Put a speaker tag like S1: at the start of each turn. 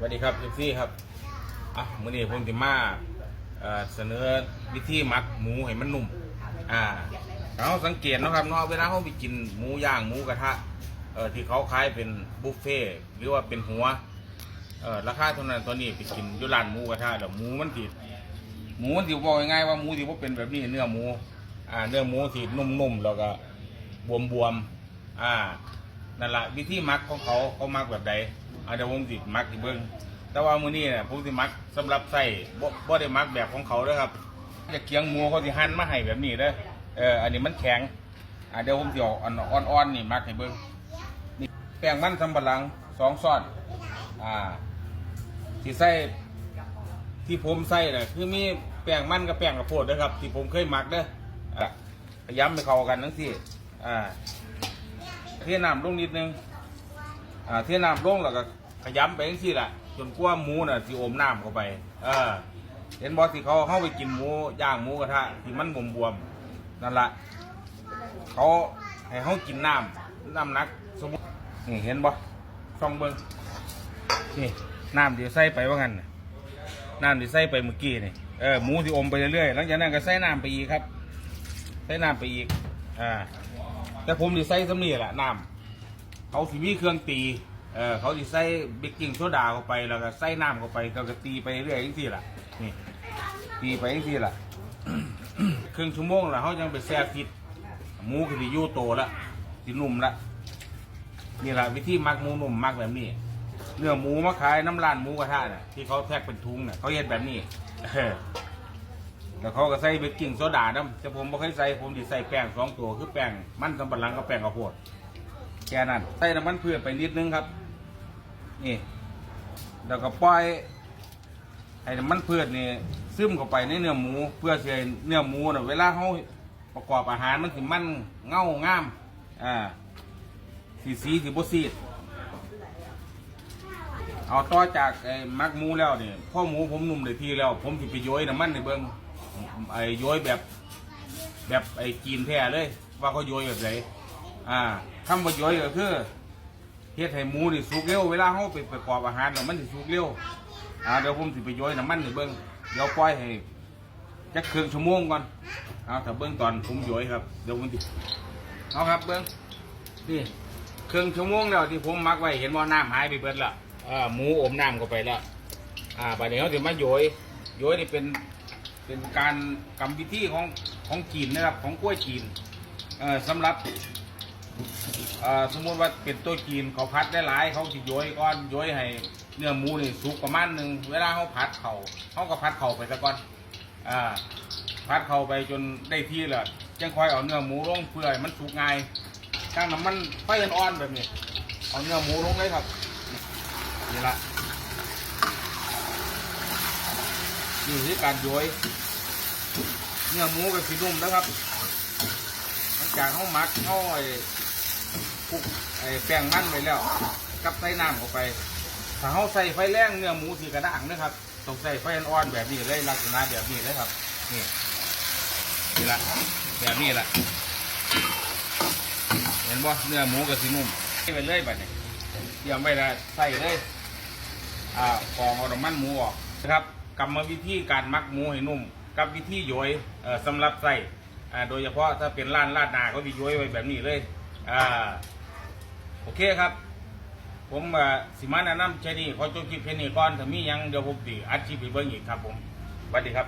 S1: สวัสดีครับเอฟซีครับอะมื้อนี้ผมจะมาเอ่อเสนอวิธีหมักหมูให้มันนุ่ม อ่าเราสังเกตนะครับเนาะเวลาเขาไปกินหมูย่างหมูกระทะเอ่อที่เขาขายเป็นบุฟเฟ่หรือว่าเป็นหัวเอ่อราคาเท่านั้นตัวนี้ไปกินอยู่ร้านหมูกระทะเดี๋ยวหมูมันติดหมูมันติบอกง่ายๆว่าหมูที่ว่าเป็นแบบนี้เนื้อหมู อ่า เนื้อหมูที่นุ่มๆแล้วก็บวมๆอ่านั่นแหละวิธีมักของเขาเขามักแบบใด อาจจะเดาผมสิมักที่เบิ้งแต่ว่ามื้อนี้เนี่ยผมสิมักสำหรับใส่บ่บ่ได้มักแบบของเขาเด้อครับจะเคียงหมูเขาสิหั่นมาให้แบบนี้เด้อเอออันนี้มันแข็งอาเดี๋ยวผมสิเอาอันอ่อนๆนี่มักให้เบิ้งนี่แป้งมันสำปะหลังสองช้อนอ่าที่ใส่ที่ผมใส่น่ะคือมีแป้งมันกับแป้งกระโพดเด้อครับ ที่ผมเคยมักเด้ออะพยายามไปเข้ากันทั้งสี่อ่าเทน้ำลงนิดนึงอ่าเทน้ำลงแล้วก็ ขยำไปจังซี่แหละจนกว่าหมูน่ะสิอมน้ำเข้าไป เออ เห็นบอสิเขาเข้าไปกินหมูย่างหมูกระทะที่มันบวมๆนั่นละเขาให้เขากินน้ำน้ำหนักสมมตินี่เห็นบ่ช่องเบิ้งนี่น้ำเดี๋ยวใส่ไปว่างั้นน่ะน้ำเดี๋ยวใส่ไปเมื่อกี้นี่เออหมูที่อมไปเรื่อยๆหลังจากนั้นก็ใส่น้ำไปอีกครับใส่น้ำไปอีกอ่าแต่ผมดิใส่สำนีแหละน้ำเขาสิมีเครื่องตี เออเขาสิใส่เบกกิ้งโซดาเข้าไปแล้วก็ใส่น้ำเข้าไปเขาก็ตีไปเรื่อยๆอย่างที่ล่ะนี่ตีไปอย่างที่ล่ะ ครึ่งชั่วโมงแล้วเขายังไปแช่ฟิตหมูก็สิอยู่โตละสินุ่มละนี่แหละวิธีมักหมูนุ่มมักแบบนี้เนื้อหมูมาขายน้ำร้านหมูกระทะเนี่ยที่เขาแพ็คเป็นทุงเนี่ยเขาเฮ็ดแบบนี้แล้วเขาก็ใส่เบกกิ้งโซดาน้ำแต่ผมไม่เคยใส่ผมดิใส่แป้งสองตัวคือแป้งมันสำปะหลังกับแป้งข้าวโพด แค่นั้นใส่น้ำมันพืชไปนิดนึงครับ นี่ แล้วก็ปล่อยให้น้ำมันพืชนี่ซึมเข้าไปในเนื้อหมู เพื่อให้เนื้อหมูน่ะเวลาเขาประกอบอาหารมันสิมันเงางาม อ่า สีสีสีบซีดเอาต่อจากไอ้มักหมูแล้วเนี่ยพ่อหมูผมนุ่มเลยทีแล้ว ผมสิไปย้อยน้ำมันในเบิ้งไอ้ย้อยแบบ แบบไอ้จีนแท้เลย ว่าเขาโย้ยแบบไหน อ่าคำว่าโย้ยก็คือเฮ็ดให้หมูนี่สุกเร็วเวลาเขาไปประกอบอาหารน่ะมันสิสุกเร็วอ่าเดี๋ยวผมสิไปโย้ยน้ำมันในเบิ้งเดี๋ยวปล่อยให้จักครึ่งชั่วโมงก่อนเอาถ้าเบิ้งตอนผมโย้ยครับเดี๋ยวผมสิเอาครับเบิ้งนี่ครึ่งชั่วโมงแล้วที่ผมมักไว้เห็นว่าน้ำหายไปเบิดและอ่าหมูอมน้ำเข้าไปแล้วอ่าบัดนี้เขาถึงมาโยยโยยนี่เป็นเป็นการกรรมวิธีของของจีนนะครับของกล้วยจีนเอ่อสำหรับ เอ่อสมมุติว่าเป็นตัวจีนเขาพัดได้หลายเขาจะโยยก้อนโยยให้เนื้อหมูนี่สุกประมาณหนึ่งเวลาเขาพัดเขาเขาก็พัดเขาไปซะก่อนอ่าพัดเขาไปจนได้ที่แล้วจังค่อยเอาเนื้อหมูลงเพื่อให้มันสุกง่ายตั้งน้ำมันไฟอ่อนๆแบบนี้เอาเนื้อหมูลงเลยครับนี่ละนี่คือการโยยเนื้อหมูกับสีนุ่มนะครับหลังจากเขาหมักเขาไอ คลุกไอ้แป้งมันไปแล้ว กับใส่น้ำเข้าไปถ้าเขาใส่ไฟแรงเนื้อหมูสีกระด้างนะครับต้องใส่ไฟอ่อนๆแบบนี้เลยลักษณะแบบนี้เลยครับ นี่นี่ละแบบนี้ละเห็นบ่เนื้อหมูกับสีนุ่มไปเลยแบบนี้เตรียมไว้แล้วใส่เลยอ่าฟองเอาน้ำมันหมูออกนะครับกรรมวิธีการมักหมูให้นุ่ม กับวิธีโยยเอ่อสำหรับใส่อ่าโดยเฉพาะถ้าเป็นร้านลาดนาเขาดีโยยไว้แบบนี้เลยอ่า โอเคครับ ผมสิมาแนะนำเช่นี้ขอจบคลิปแค่นี้ก่อนถ้ามียังเดี๋ยวผมดีอัดคลิปไปเบิ้งอีกครับผมสวัสดีครับ